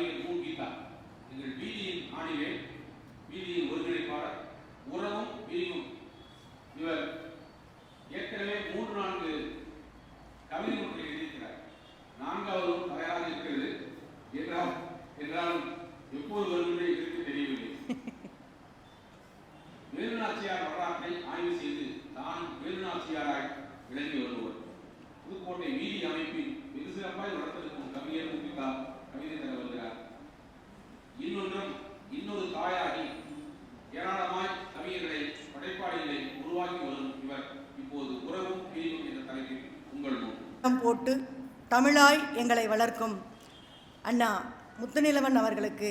கவிஞர் மு கீதா எங்கள் வீதியின் ஆணிவே வீதியின் ஒருங்கிணைப்பாளர் உறவும் விரிவும் இவர் ஏற்கனவே மூன்று நான்கு கவிதை நூல்களை எழுதியிருக்கிறார். நான்காவதும் தயாராக இருக்கிறது. என்றால் என்றாலும் எப்போது என்று எங்களுக்கு தெரியவில்லை. வேலுநாச்சியார் வரலாற்றை ஆய்வு செய்து தான் வேலுநாச்சியாராய் விளங்கி வருபவர். புதுக்கோட்டை வீதி அமைப்பின் வெகு சிறப்பாய் நடத்திருக்கும் கவிஞர் முகிதா கவிதை தர வருகிறார் இன்னொரு தாயாகி ஏராளமாய் கவிஞர்களை படைப்பாளிகளை உருவாக்கி வரும் இவர். இப்போது உறவும் பிரிவும் என்ற தலைப்பில் உங்கள் போட்டு தமிழாய் எங்களை வளர்க்கும் அண்ணா முத்துநிலவன் அவர்களுக்கு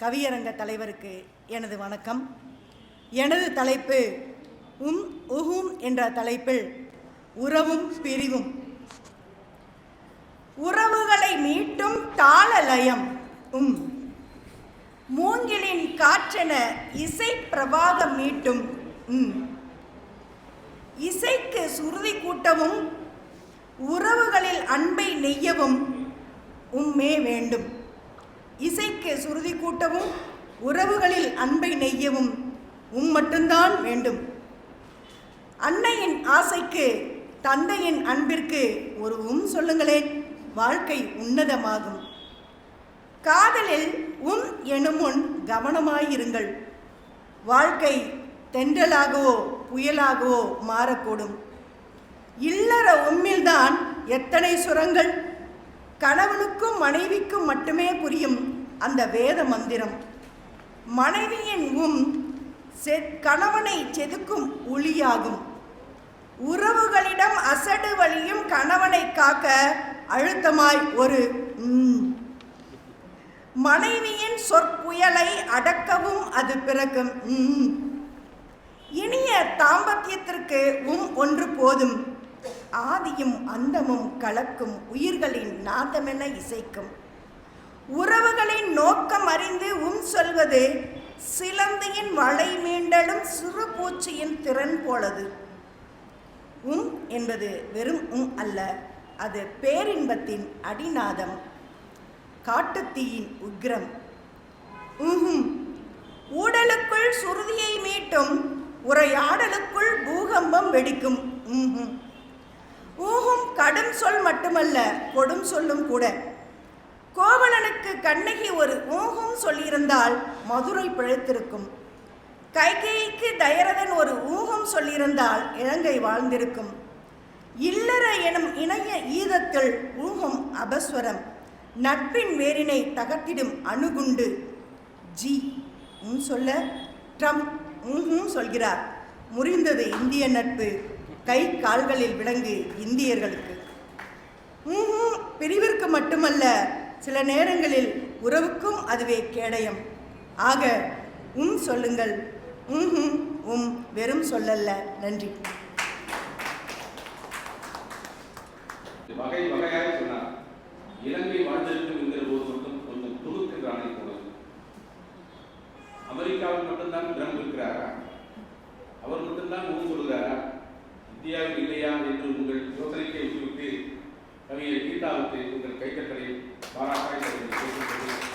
கவியரங்க தலைவருக்கு எனது வணக்கம். எனது தலைப்பு உம் உஹும் என்ற தலைப்பில் உறவும் பிரிவும். உறவுகளை மீட்டும் தாளலயம் உம் மூங்கிலின் காற்றென இசை பிரவாகம் மீட்டும் உம். இசைக்கு சுருதி கூட்டவும் உறவுகளில் அன்பை நெய்யவும் உம்மே வேண்டும். இசைக்கு சுருதி கூட்டவும் உறவுகளில் அன்பை நெய்யவும் உம் மட்டும்தான் வேண்டும். அன்னையின் ஆசைக்கு தந்தையின் அன்பிற்கு ஒரு உம் சொல்லுங்களேன் வாழ்க்கை உன்னதமாகும். காதலில் உம் எனும் முன் கவனமாயிருங்கள். வாழ்க்கை தென்றலாகவோ புயலாகவோ மாறக்கூடும். இல்லற உம்மில்தான் எத்தனை சுரங்கள்? கணவனுக்கும் மனைவிக்கும் மட்டுமே புரியும் அந்த வேத மந்திரம். மனைவியின் உம் செ கணவனை செதுக்கும் ஒளியாகும். உறவுகளிடம் அசடு வழியும் கணவனை காக்க அழுத்தமாய் ஒரு உம். மனைவியின் சொற்புயலை அடக்கவும் அது பிறக்கும் இனிய தாம்பத்தியத்திற்கு உம் ஒன்று போதும். ஆதியும் அந்தமும் கலக்கும் உயிர்களின் நாதமென இசைக்கும். உறவுகளின் நோக்கம் அறிந்து உம் சொல்வது சிலந்தியின் வளை மீண்டலும் சிறு பூச்சியின் திறன் போலது. உம் என்பது வெறும் உம் அல்ல அது பேரின்பத்தின் அடிநாதம். காட்டுத்தீயின் உக்ரம். ஊடலுக்குள் சுருதியை மீட்டும் உரையாடலுக்குள் பூகம்பம் வெடிக்கும். ஊகும் கடும் சொல் மட்டுமல்ல கொடும் சொல்லும் கூட. கோவலனுக்கு கண்ணகி ஒரு ஊகும் சொல்லியிருந்தால் மதுரை பிழைத்திருக்கும். கைகேயிக்கு தயரதன் ஒரு ஊகம் சொல்லியிருந்தால் இலங்கை வாழ்ந்திருக்கும். இல்லற எனும் இணைய ஈதத்தில் ஊகம் அபஸ்வரம். நட்பின் வேரினை தகர்த்திடும் அணுகுண்டு. ஜி. சொல்ல ட்ரம்ப் சொல்கிறார். முறிந்தது இந்திய நட்பு. கை கால்களில் விளங்கு இந்தியர்களுக்கு. பிரிவிற்கு மட்டுமல்ல சில நேரங்களில் உறவுக்கும் அதுவே கேடயம். ஆக உம் சொல்லுங்கள். ம்ஹும் உம் வெறும் சொல்லல்ல. நன்றி. வகை வகையாக இலங்கை வாழ்ந்திருக்கும் என்கிற போது மட்டும் கொஞ்சம் துணுக்கென்று ஆணை போனது அமெரிக்காவில் மட்டும்தான் ட்ரம் இருக்கிறாரா அவர் மட்டும்தான் ஊர் சொல்கிறாரா இந்தியாவில் இல்லையா என்று உங்கள் யோசனைக்கு விட்டுவிட்டு கவிஞர் கீதாவுக்கு உங்கள் கைத்தட்டலை பாராட்டாய்